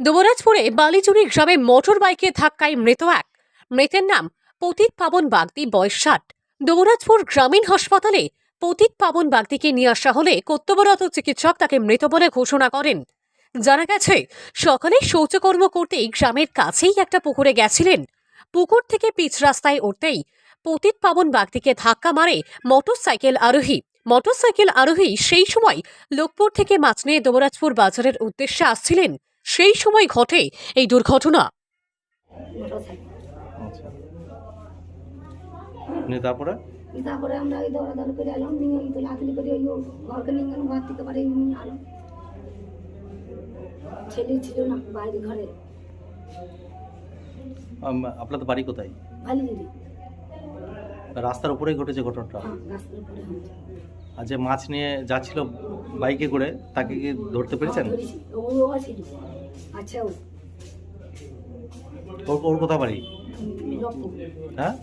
দুবরাজপুরে বালিচুরি গ্রামে মোটর বাইকে ধাক্কায় মৃত এক। মৃতের নাম পতিত পাবন বাগদি, বয়স ষাট। দুবরাজপুর গ্রামীণ হাসপাতালে পতিত পাবন বাগদিকে নিয়ে আসা হলে কর্তব্যরত চিকিৎসক তাকে মৃত বলে ঘোষণা করেন। জানা গেছে, সকালে শৌচকর্ম করতেই গ্রামের কাছেই একটা পুকুরে গেছিলেন। পুকুর থেকে পিচ রাস্তায় উঠতেই পতিত পাবন বাগদিকে ধাক্কা মারে মোটরসাইকেল আরোহী। মোটরসাইকেল আরোহী সেই সময় লোকপুর থেকে মাছ নিয়ে দুবরাজপুর বাজারের উদ্দেশ্যে আসছিলেন। সেই সময় ঘটে এই দুর্ঘটনা। আচ্ছা। নিয়ে তারপরে? তারপরে আমরা ওই দৌড়াদৌড়ি করে এলাম নিয়ে ওই তোলাতুলি করে ওই ঘরকে নিয়ে গেলাম ঘর থেকে পরে নিয়ে আলাম ছেলে ছিল না বাইরে ঘরে। আপনাদের বাড়ি কোথায়? রাস্তার উপরেই ঘটেছে ঘটনাটা? হ্যাঁ রাস্তার উপরে। আর যে মাছ নিয়ে যাচ্ছিল বাইকে করে তাকে কি ধরতে পেরেছেন? ছিল আচ্ছা ওর কোথা বাড়ি? হ্যাঁ?